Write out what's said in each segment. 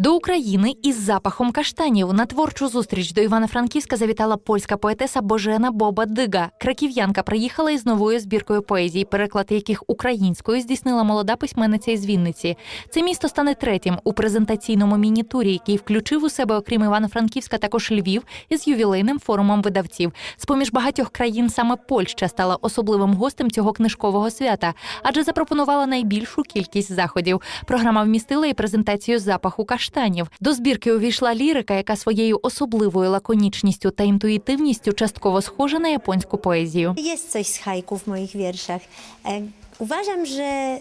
До України із запахом каштанів на творчу зустріч до Івано-Франківська завітала польська поетеса Божена Боба Дига. Краків'янка приїхала із новою збіркою поезії, переклад яких українською здійснила молода письменниця із Вінниці. Це місто стане третім у презентаційному міні-турі, який включив у себе, окрім Івано-Франківська, також Львів із ювілейним форумом видавців. З поміж багатьох країн саме Польща стала особливим гостем цього книжкового свята, адже запропонувала найбільшу кількість заходів. Програма вмістила і презентацію запаху каштанів. До збірки увійшла лірика, яка своєю особливою лаконічністю та інтуїтивністю частково схожа на японську поезію. Є щось z hajku w moich wierszach. Uważam, że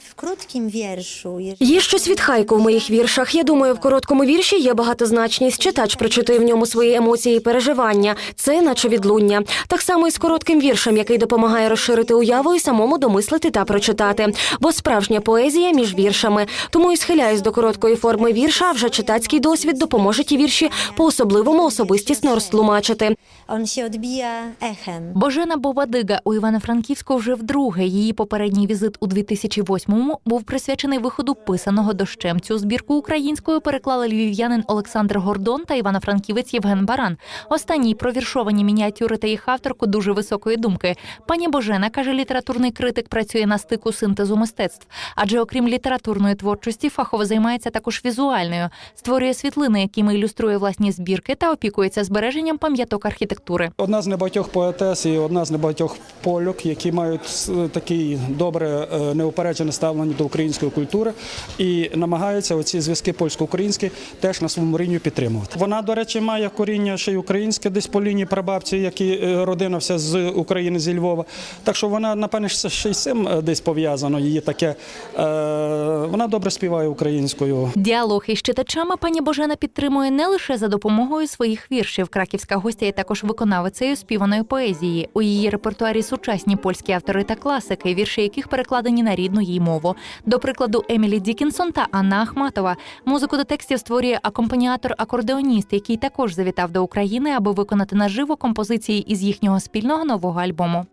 w krótkim wierszu, Є щось від хайку в моїх віршах. Я думаю, в короткому вірші є багатозначність. Читач прочитує в ньому свої емоції і переживання. Це наче відлуння. Так само і з коротким віршем, який допомагає розширити уяву і самому домислити та прочитати. Бо справжня поезія між віршами. Тому і схиляюсь до короткої форми вірша. А вже читацький досвід допоможе ті вірші по особливому особистісно розтлумачити. Божена Бобадига у Івано-Франківську вже вдруге. Її попередній візит у 2008-му був присвячений виходу писаного дощем. Цю збірку українською переклали львів'янин Олександр Гордон та івано-франківець Євген Баран. Останній про віршовані мініатюри та їх авторку дуже високої думки. Пані Божена каже, літературний критик працює на стику синтезу мистецтв, адже окрім літературної творчості, фахово займається також візуальною, створює світлини, якими ілюструє власні збірки та опікується збереженням пам'яток архітектури. Одна з небагатьох поетес і одна з небагатьох польок, які мають с- такий добре е, неупереджене ставлення до української культури і намагаються оці зв'язки польсько-українські теж на своєму рівні підтримувати. Вона, до речі, має коріння ще й українське, десь по лінії прабабці, які е, родина вся з України, зі Львова. Так що вона, напевне, ще й з цим е, десь пов'язано. Її таке вона добре співає українською. Діалог із читачами пані Божена підтримує не лише за допомогою своїх віршів. Краківська гостя є також виконавицею співаної поезії. У її репертуарі сучасні польські автори та класики, вірші яких перекладені на рідну їй мову. До прикладу, Емілі Дікінсон та Анна Ахматова. Музику до текстів створює акомпаніатор-акордеоніст, який також завітав до України, аби виконати наживо композиції із їхнього спільного нового альбому.